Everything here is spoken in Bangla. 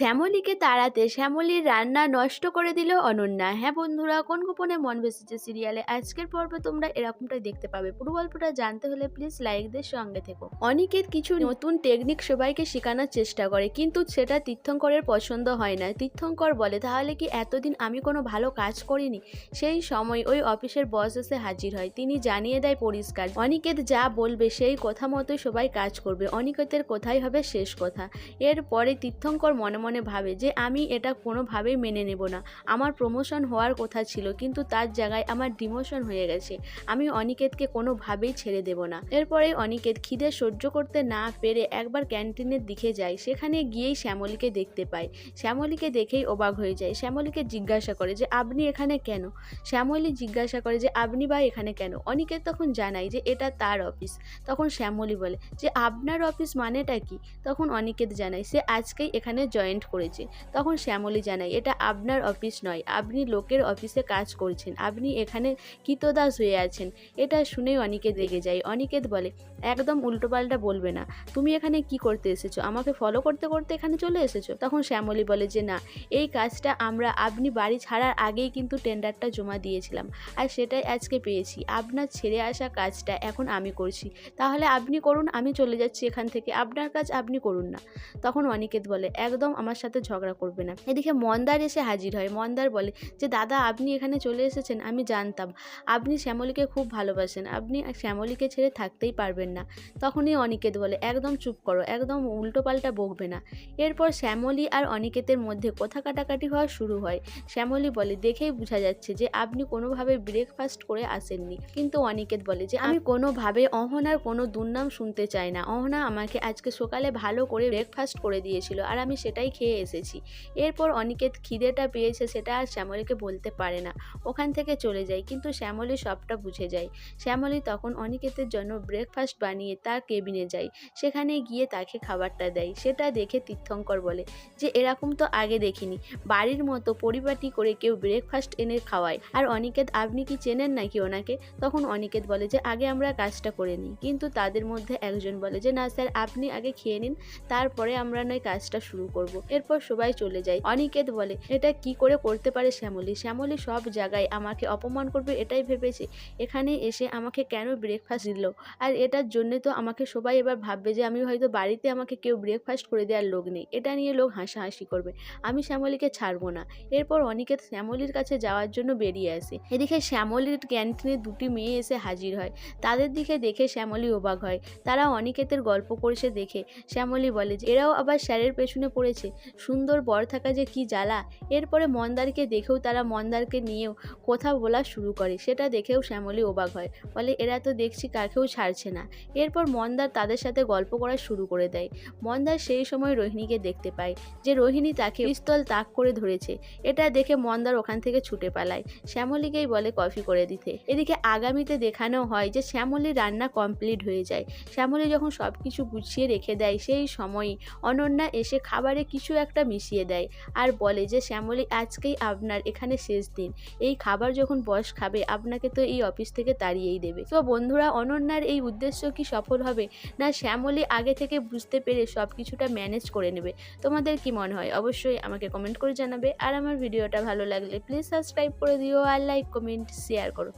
শ্যামলীকে তাড়াতে শ্যামলীর রান্না নষ্ট করে দিল অনন্যা। হ্যাঁ বন্ধুরা, কোন গোপনে মন বেসেছে সিরিয়ালে? আজকের পর্বে তোমরা এরকমটাই দেখতে পাবে। পুরো গল্পটা জানতে হলে প্লিজ লাইকদের সঙ্গে থেকো। অনিকেত কিছু নতুন টেকনিক সবাইকে শেখানোর চেষ্টা করে, কিন্তু সেটা তীর্থঙ্করের পছন্দ হয় না। তীর্থঙ্কর বলে, তাহলে কি এতদিন আমি কোনো ভালো কাজ করিনি? সেই সময় ওই অফিসের বস এসে হাজির হয়। তিনি জানিয়ে দেয় পরিষ্কার, অনিকেত যা বলবে সেই কথা মতোই সবাই কাজ করবে। অনিকেতের কোথায় হবে শেষ কথা। এরপরে তীর্থঙ্কর মনে মনে ভাবে যে আমি এটা কোনোভাবেই মেনে নেব না। আমার প্রমোশন হওয়ার কথা ছিল, কিন্তু তার জায়গায় আমার ডিমোশন হয়ে গেছে। আমি অনিকেতকে কোনোভাবেই ছেড়ে দেব না। এরপরে অনিকেত খিদে সহ্য করতে না পেরে একবার ক্যান্টিনের দিকে যায়। সেখানে গিয়েই শ্যামলীকে দেখতে পায়। শ্যামলীকে দেখেই অবাক হয়ে যায়। শ্যামলীকে জিজ্ঞাসা করে যে, আপনি এখানে কেন? শ্যামলী জিজ্ঞাসা করে যে, আপনি বা এখানে কেন? অনিকেত তখন জানায় যে, এটা তার অফিস তখন শ্যামলী বলে, যে, আপনার অফিস মানেটা কি? তখন অনিকেত জানায়, সে আজকেই এখানে জয়েন্ট করেছে। তখন শ্যামলী জানায়, এটা আপনার অফিস নয়, আপনি লোকের অফিসে কাজ করছেন, আপনি এখানে কৃতদাস হয়ে আছেন এটা শুনেই অনিকেত রেগে যায়। অনিকেত বলে, একদম উল্টোপাল্টা বলবে না। তুমি এখানে কি করতে এসেছ? আমাকে ফলো করতে করতে এখানে চলে এসেছ তখন শ্যামলী বলে যে, না, এই কাজটা আমরা, আপনি বাড়ি ছাড়ার আগেই কিন্তু টেন্ডারটা জমা দিয়েছিলাম। আর সেটাই আজকে পেয়েছি। আপনার ছেড়ে আসা কাজটা এখন আমি করছি। তাহলে আপনি করুন, আমি চলে যাচ্ছি এখান থেকে। আপনার কাজ আপনি করুন না তখন অনিকেত বলে, একদম আমার সাথে ঝগড়া করবে না। এদিকে মন্দার এসে হাজির হয়। মন্দার বলে যে, দাদা, আপনি এখানে চলে এসেছেন, আমি জানতাম। আপনি শ্যামলীকে খুব ভালোবাসেন। আপনি শ্যামলীকে ছেড়ে থাকতেই পারবেন না। তখনই অনিকেত বলে, একদম চুপ করো, একদম উল্টোপাল্টা বকবে না। এরপর শ্যামলী আর অনিকেতের মধ্যে কথা কাটাকাটি হওয়া শুরু হয়। শ্যামলী বলে, দেখেই বোঝা যাচ্ছে যে, আপনি কোনোভাবে ব্রেকফাস্ট করে আসেননি। কিন্তু অনিকেত বলে যে, আমি কোনোভাবে অহনার কোনো দুর্নাম শুনতে চাই না। অহনা আমাকে আজকে সকালে ভালো করে ব্রেকফাস্ট করে দিয়েছিল, আর আমি সেটাই খেয়ে এসেছি। এরপর অনিকেত খিদেটা পেয়েছে সেটা আর শ্যামলীকে বলতে পারে না। ওখান থেকে চলে যায়, কিন্তু শ্যামলী সবটা বুঝে যায়। শ্যামলী তখন অনিকেতের জন্য ব্রেকফাস্ট বানিয়ে তার কেবিনে যায়। সেখানে গিয়ে তাকে খাবারটা দেয়। সেটা দেখে তীর্থঙ্কর বলে যে, এরকম তো আগে দেখিনি। বাড়ির মতো পরিপাটি করে কেউ ব্রেকফাস্ট এনে খাওয়ায়। আর অনিকেত, আপনি কি চেনেন নাকি ওনাকে? তখন অনিকেত বলে যে, আগে আমরা কাজটা করে নিই। কিন্তু তাদের মধ্যে একজন বলে যে, না স্যার, আপনি আগে খেয়ে নিন। তারপরে আমরা নয় কাজটা শুরু করব। এরপর সবাই চলে যায়। অনিকেত বলে, এটা কি করে করতে পারে শ্যামলী? শ্যামলী সব জায়গায় আমাকে অপমান করবে, এটাই ভেবেছে। এখানে এসে আমাকে কেন ব্রেকফাস্ট দিল? আর এটার জন্যে তো আমাকে সবাই এবার ভাববে যে আমি হয়তো বাড়িতে আমাকে কেউ ব্রেকফাস্ট করে দেওয়ার লোক নেই। এটা নিয়ে লোক হাসাহাসি করবে। আমি শ্যামলীকে ছাড়বো না। এরপর অনিকেত শ্যামলীর কাছে যাওয়ার জন্য বেরিয়ে আসে। এদিকে শ্যামলীর ক্যান্টিনে দুটি মেয়ে এসে হাজির হয়। তাদের দিকে দেখে শ্যামলী অবাক হয়। তারা অনিকেতের গল্প করছে দেখে। শ্যামলী বলে যে, এরাও আবার স্যারের পেছনে পড়েছে। সুন্দর বর থাকা যে কি জ্বালা। এরপরে মন্দারকে দেখেও তারা মন্দারকে নিয়েও কথা বলা শুরু করে। সেটা দেখেও শ্যামলী অবাক হয়। বলে, এরা তো দেখছি কাকেও ছাড়ছে না। এরপর মন্দার তাদের সাথে গল্প করা শুরু করে দেয়। মন্দার সেই সময় রোহিণীকে দেখতে পায় যে রোহিণী তাকে পিস্তল তাক করে ধরেছে। এটা দেখে মন্দার ওখান থেকে ছুটে পালায়। শ্যামলীকেই বলে, কফি করে দিতে। এদিকে আগামীতে দেখানো হয় যে শ্যামলীর রান্না কমপ্লিট হয়ে যায়। শ্যামলী যখন সব কিছু গুছিয়ে রেখে দেয়, সেই সময়ই অনন্যা এসে খাবারে কিছু একটা মিশিয়ে দেয়। আর বলে যে, শ্যামলী, আজকেই আপনার এখানে শেষ দিন। এই খাবার যখন বস খাবে, আপনাকে তো এই অফিস থেকে তাড়িয়েই দেবে। তো বন্ধুরা, অনন্যার এই উদ্দেশ্য কি সফল হবে? না, শ্যামলী আগে থেকে বুঝতে পেরে সব কিছুটা ম্যানেজ করে নেবে। তোমাদের কি মনে হয়? অবশ্যই আমাকে কমেন্ট করে জানাবে। আর আমার ভিডিওটা ভালো লাগলে প্লিজ সাবস্ক্রাইব করে দিও আর লাইক, কমেন্ট, শেয়ার করো।